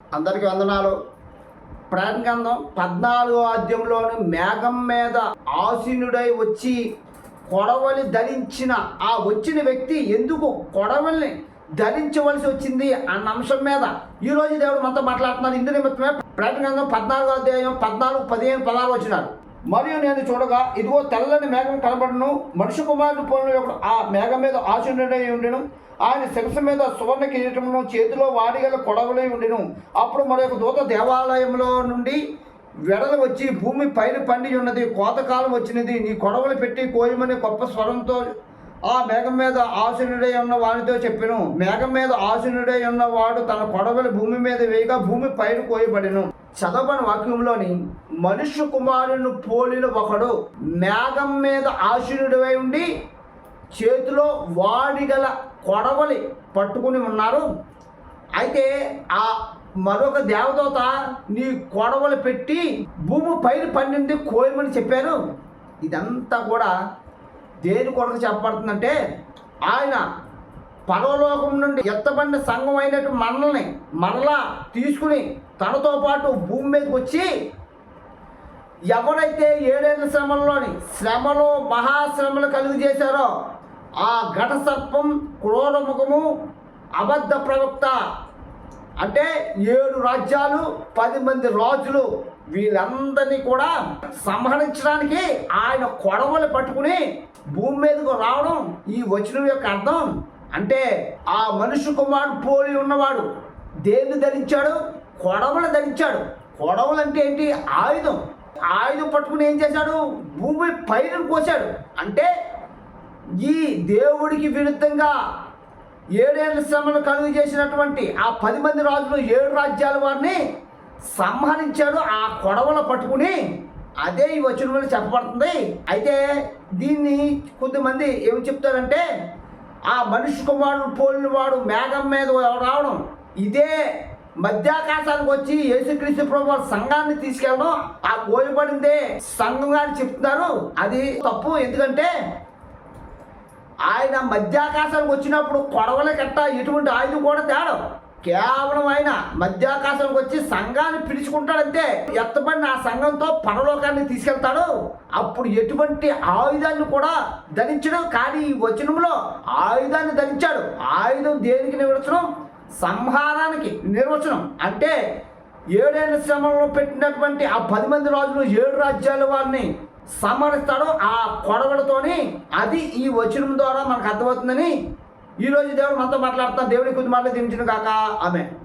అందరికీ వందనాలు. ప్రకటన పద్నాలుగో అధ్యాయంలోని మేఘం మీద ఆసీనుడై వచ్చి కొడవలి ధరించిన ఆ వచ్చిన వ్యక్తి ఎందుకు కొడవలిని ధరించవలసి వచ్చింది అన్న అంశం మీద ఈరోజు దేవుడు మనతో మాట్లాడుతున్నారు ఇందు నిమిత్తమే ప్రకటన పద్నాలుగో అధ్యాయం పద్నాలుగు పదిహేను పదహారు వచ్చినారు మరియు నేను చూడగా ఇదిగో తెల్లని మేఘం కనబడను మనుషు కుమారుడు పోలిన ఒకడు ఆ మేఘం మీద ఆశీనుడై ఉండెను. ఆయన శిరస మీద సువర్ణ కిరీటమును చేతిలో వాడిగల కొడవలై ఉండెను. అప్పుడు మరొక దూత దేవాలయంలో నుండి వెడలు వచ్చి భూమి పైన పండి ఉన్నది. కోతకాలం వచ్చినది. నీ కొడవలు పెట్టి కోయమని గొప్ప స్వరంతో ఆ మేఘం మీద ఆసీనుడై ఉన్న వానితో చెప్పెను మేఘం మీద ఆసీనుడై ఉన్నవాడు తన కొడవలు భూమి మీద వేయగా భూమి పైన కోయబడెను. చదవని వాక్యంలోని మనుష్య కుమారుని పోలిన ఒకడు మేఘం మీద ఆసీనుడై ఉండి చేతిలో వాడిగల కొడవలి పట్టుకుని ఉన్నారు. అయితే ఆ మరొక దేవదూత నీ కొడవలు పెట్టి భూమి పైన పండింది కోయమని చెప్పారు ఇదంతా కూడా దేని కొరకు చెప్పబడుతుందంటే ఆయన పరలోకం నుండి ఎత్తబడిన సంఘం అయినట్టు మనల్ని మరలా తీసుకుని తనతో పాటు భూమి మీదకి వచ్చి ఎవరైతే ఏడేళ్ళ శ్రమల్లోని శ్రమలో మహాశ్రమలు కలుగు చేశారో ఆ ఘట సర్పం క్రోరముఖము అబద్ధ ప్రవక్త అంటే ఏడు రాజ్యాలు పది మంది రాజులు వీళ్ళందరినీ కూడా సంహరించడానికి ఆయన కొడవలు పట్టుకుని భూమి మీదకు రావడం ఈ వచనం యొక్క అర్థం. అంటే ఆ మనుషు కుమారుడు పోలి ఉన్నవాడు దేన్ని ధరించాడు? కొడవలు ధరించాడు. కొడవలు అంటే ఏంటి? ఆయుధం. ఆయుధం పట్టుకుని ఏం చేశాడు? భూమి పైన కోసాడు అంటే ఈ దేవుడికి విరుద్ధంగా ఏడేళ్ళ శ్రమను కలుగు చేసినటువంటి ఆ పది మంది రాజులు ఏడు రాజ్యాల వారిని సంహరించాడు ఆ కొడవలు పట్టుకుని అదే ఈ వచనంలో చెప్పబడుతుంది. అయితే దీన్ని కొద్దిమంది ఏమి చెప్తారంటే ఆ మనిషి కుమారుడు పోలిన వాడు మేఘం మీద రావడం ఇదే మధ్యాకాశానికి వచ్చి యేసుక్రీస్తు ప్రభు సంఘాన్ని తీసుకెళ్ళడం ఆ కోయబడిందే సంఘం అని చెప్తున్నారు. అది తప్పు. ఎందుకంటే ఆయన మధ్యాకాశానికి వచ్చినప్పుడు కొడవల కట్ట ఎటువంటి ఆయుధం కూడా తేడం. కేవలం ఆయన మధ్యాకాశానికి వచ్చి సంఘాన్ని పిలుచుకుంటాడంతే ఎత్తబడిన ఆ సంఘంతో పరలోకాన్ని తీసుకెళ్తాడు. అప్పుడు ఎటువంటి ఆయుధాన్ని కూడా ధరించడం. కానీ ఈ వచనంలో ఆయుధాన్ని ధరించాడు. ఆయుధం దేనికి నిర్వచనం? సంహారానికి నిర్వచనం. అంటే ఏడేళ్ళ శ్రమంలో పెట్టినటువంటి ఆ పది మంది రాజులు ఏడు రాజ్యాల వారిని సమరిస్తాడు ఆ కొడవలతోని అది ఈ వచనం ద్వారా మనకు అర్థమవుతుందని ఈ రోజు దేవుడు మనతో మాట్లాడుతున్నా దేవుడి కొద్ది మాటలు కాక ఆమె